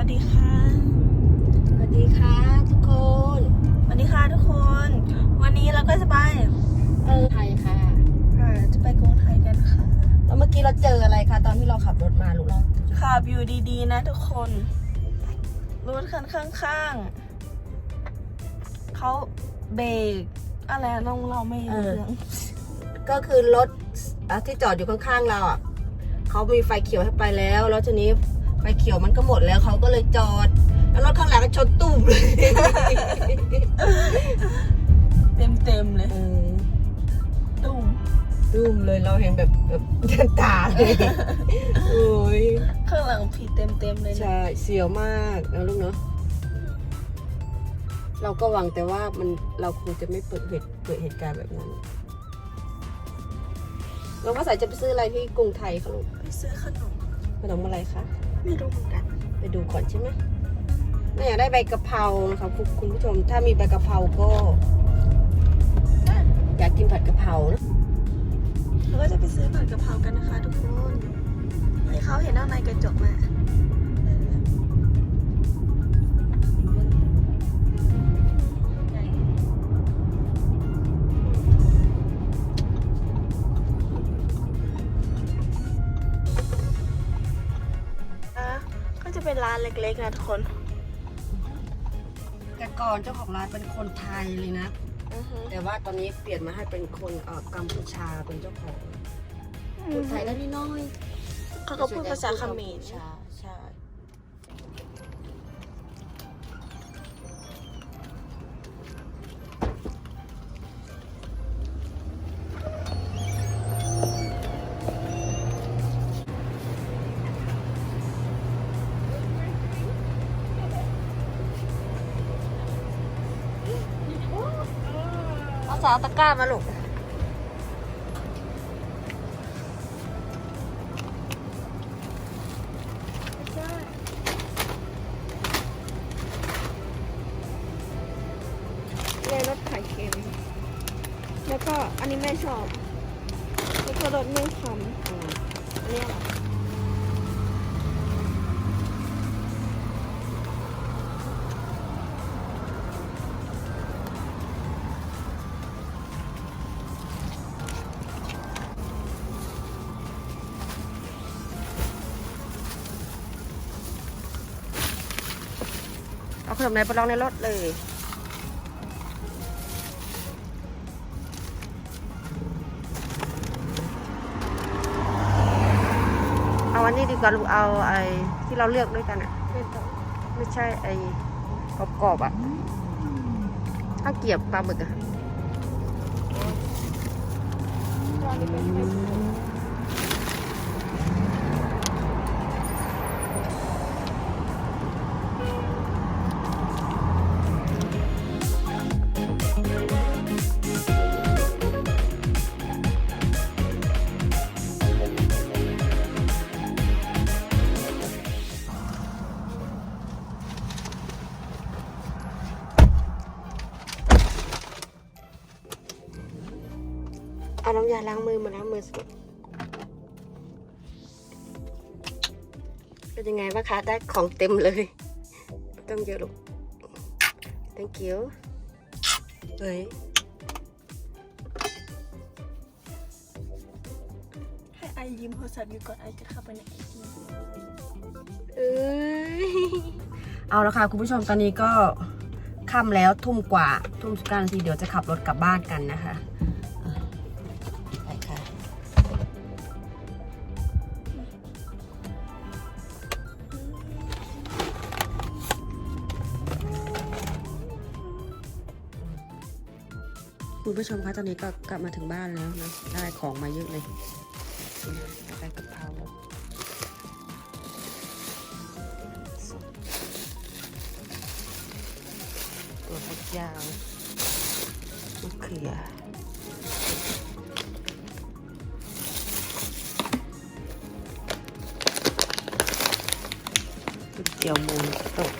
วัสดีค่ะ สวัสดีค่ะทุกคน สวัสดีค่ะทุกคน วันนี้เราก็จะไปเออไทยค่ะอ่าจะไปกรุงไทยกันค่ะ แล้วเมื่อกี้เราเจออะไรคะตอนที่เราขับรถมาลูกเราขับอยู่ดีๆ นะทุกคน รถคันข้างๆ เขาเบรกอะไรน้องเราไม่รู้เรื่องก็คือรถอะที่จอดอยู่ข้างๆเราอะเขามีไฟเขียวให้ไปแล้ว แล้วทีนี้ ไฟเขียวมันก็หมดแล้วเขาก็เลยจอด แล้วรถข้างหลังก็ชนตุ้มเลยเต็มๆเลยเออตุ้มตุ้มเลยเราเห็นแบบแบบเดินตาเลยโอ้ยข้างหลังผีเต็มๆเลยนะใช่เสียวมากนะลูกเนาะเราก็หวังแต่ว่ามันเราคงจะไม่เปิดเหตุเกิดเหตุการณ์แบบนั้นเราว่าสายจะไปซื้ออะไรที่กรุงไทยคะลูกไปซื้อขนมขนมอะไรคะ ไม่รู้เหมือนกัน ไปดูก่อนใช่ไหมแม่อยากได้ใบกะเพรานะคะคุณคุณผู้ชม ถ้ามีใบกะเพราก็ อยากกินผัดกะเพรานะเราก็จะไปซื้อผัดกะเพรากันนะคะ ทุกคนให้เขาเห็นด้านในกระจกมา ล็กๆนะทุกคน แต่ก่อนเจ้าของร้านเป็นคนไทยเลยนะ อือฮึแต่ว่าตอนนี้เปลี่ยนมาให้เป็นคนเอ่อกัมพูชาเป็นเจ้าของพูดไทยได้นิดหน้อยเขาก็พูดภาษาเขมร ใช่ สาวตะกร้ามาลูกเลยรสไข่เค็ม แล้วก็อันนี้แม่ชอบ แล้วก็รสไม่คำอืมอันนี้ ขนมไหนไปลองในรถเลย เอาอันนี้ดีกว่าลูกเอาไอ้ที่เราเลือกด้วยกันอะไม่ใช่ไอ้กรอบๆอะข้าวเกรียบปลาหมึกอะ เอาน้ำยาล้างมือมาล้างมือสิเป็นยังไงบ้างคะ ได้ของเต็มเลย ต้องเยอะลูก thank you เฮ้ย ให้ไอยิ้มโทรศัพท์อยู่ก่อนไอจะเข้าไปในไอจีเอ้ย เอาละค่ะ คุณผู้ชมตอนนี้ก็ค่ำแล้วทุ่มกว่า ทุ่มสิบเก้านาทีเดี๋ยวจะขับรถกลับบ้านกันนะคะ ผู้ชมคะตอนนี้ก็กลับมาถึงบ้านแล้วนะได้ของมาเยอะเลยได้กะเพราตัวฝักยาวมะเขือก๋วยเตี๋ยวมูโตะ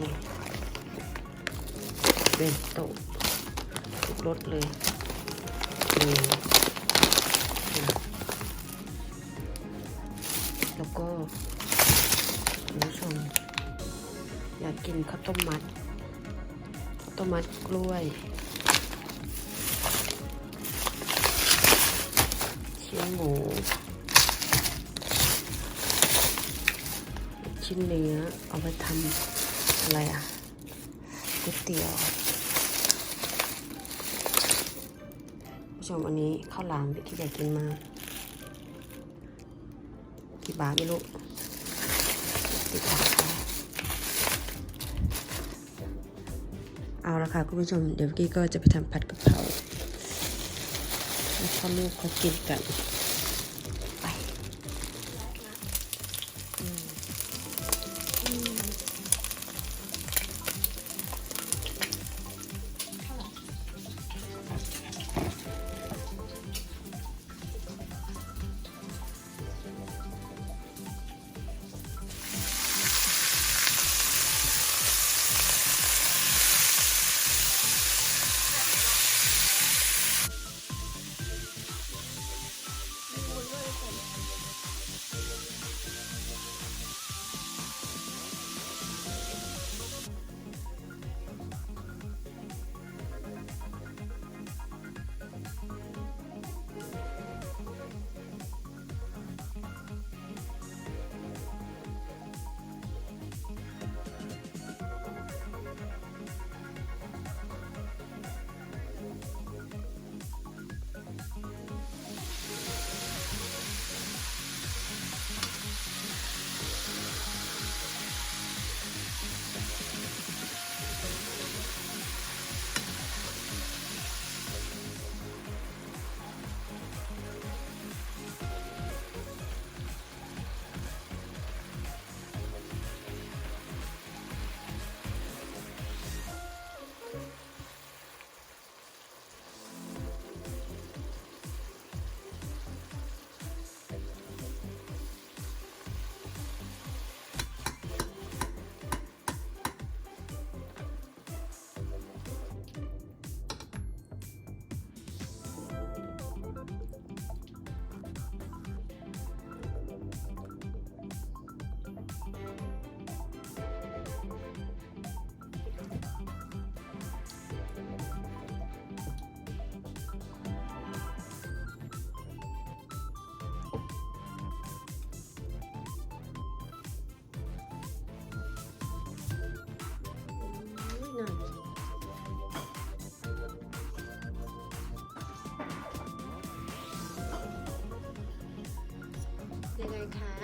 นี่เป็นโตะ รสเลยนี่แล้วก็คุณผู้ชมอยากกินข้าวต้มมัดข้าวต้มมัดกล้วยชิ้นหมูชิ้นเนื้อเอาไปทำอะไรอะก๋วยเตี๋ยว ผู้ชมอันนี้ข้าวหลามที่อยากกินมากกี่บาทไม่รู้ติดบาทเอาละค่ะคุณผู้ชม เดี๋ยวกี้ก็จะไปทำผัดกะเพราให้พ่อลูกเขากินกัน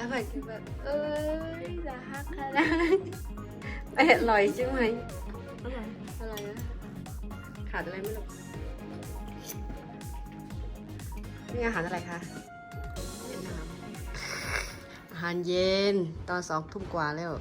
ไงคะมันคือแบบ เอ้ยจะฮักขนาดไปอร่อยใช่ไหมอร่อยอะไรนะขาดอะไรไม่รู้นี่อาหารอะไรคะเวียดนามอาหารเย็นตอนสองทุ่มกว่าแล้ว